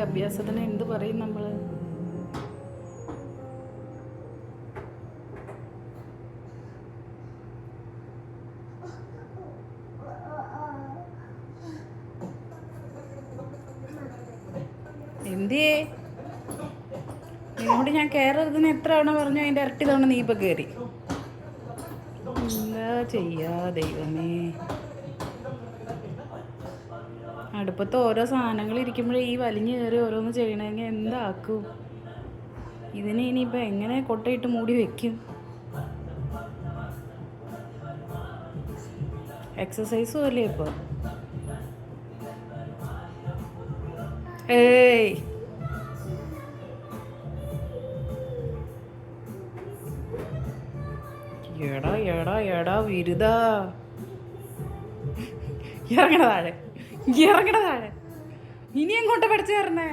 അഭ്യാസത്തിന് എന്ത് പറയും നമ്മൾ എന്തിയേ? നിന്നോട് ഞാൻ കയറരുതെന്ന് എത്ര തവണ പറഞ്ഞു? അതിന്റെ ഇരട്ടി തവണ നീ ഇപ്പം കയറി എന്താ ചെയ്യാ ദൈവമേ. അടുപ്പത്ത് ഓരോ സാധനങ്ങൾ ഇരിക്കുമ്പോഴേ ഈ വലിഞ്ഞു കയറി ഓരോന്ന് ചെയ്യണമെങ്കിൽ എന്താക്കും? ഇതിനെ ഇനിയിപ്പോൾ എങ്ങനെ കൊട്ടയിട്ട് മൂടി വെക്കും? എക്സസൈസും അല്ലേ ഇപ്പോൾ ഏയ്! എടാ എടാ എടാ വിരുദാ. ഇറങ്ങണ താഴെ. ഇറങ്ങണ താഴെ ഇനി എങ്ങോട്ട് പഠിച്ചു കയറുന്നേ